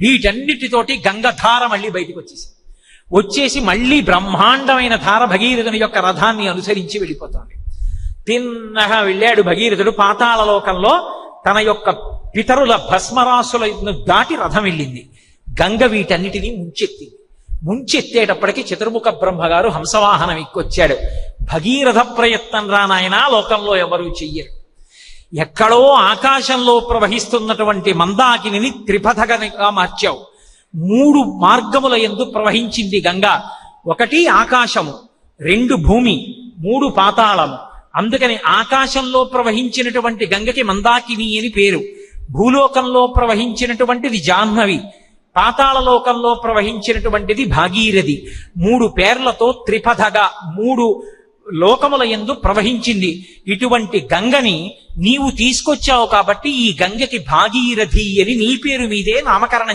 వీటన్నిటితోటి గంగధార మళ్ళీ బయటకు వచ్చేసి వచ్చేసి మళ్ళీ బ్రహ్మాండమైన ధార భగీరథుని యొక్క రథాన్ని అనుసరించి వెళ్ళిపోతుంది. తిన్నగా వెళ్ళాడు భగీరథుడు. పాతాళ లోకంలో తన యొక్క పితరుల భస్మరాసులను దాటి రథం వెళ్ళింది. గంగ వీటన్నిటినీ ముంచెత్తింది. ముంచెత్తేటప్పటికి చతుర్ముఖ బ్రహ్మగారు హంసవాహనం ఎక్కొచ్చాడు. భగీరథ ప్రయత్నం రానాయనా లోకంలో ఎవరూ చెయ్యరు. ఎక్కడో ఆకాశంలో ప్రవహిస్తున్నటువంటి మందాకిని త్రిపథగనిగా మార్చావు. మూడు మార్గముల ఎందు ప్రవహించింది గంగ. ఒకటి ఆకాశము రెండు భూమి మూడు పాతాళము. అందుకని ఆకాశంలో ప్రవహించినటువంటి గంగకి మందాకిని అని పేరు. భూలోకంలో ప్రవహించినటువంటిది జాహ్నవి. పాతాళలోకంలో ప్రవహించినటువంటిది భాగీరథి. మూడు పేర్లతో త్రిపథగా మూడు లోకముల ఎందు ప్రవహించింది. ఇటువంటి గంగని నీవు తీసుకొచ్చావు కాబట్టి ఈ గంగకి భాగీరథి అని నీ పేరు మీదే నామకరణం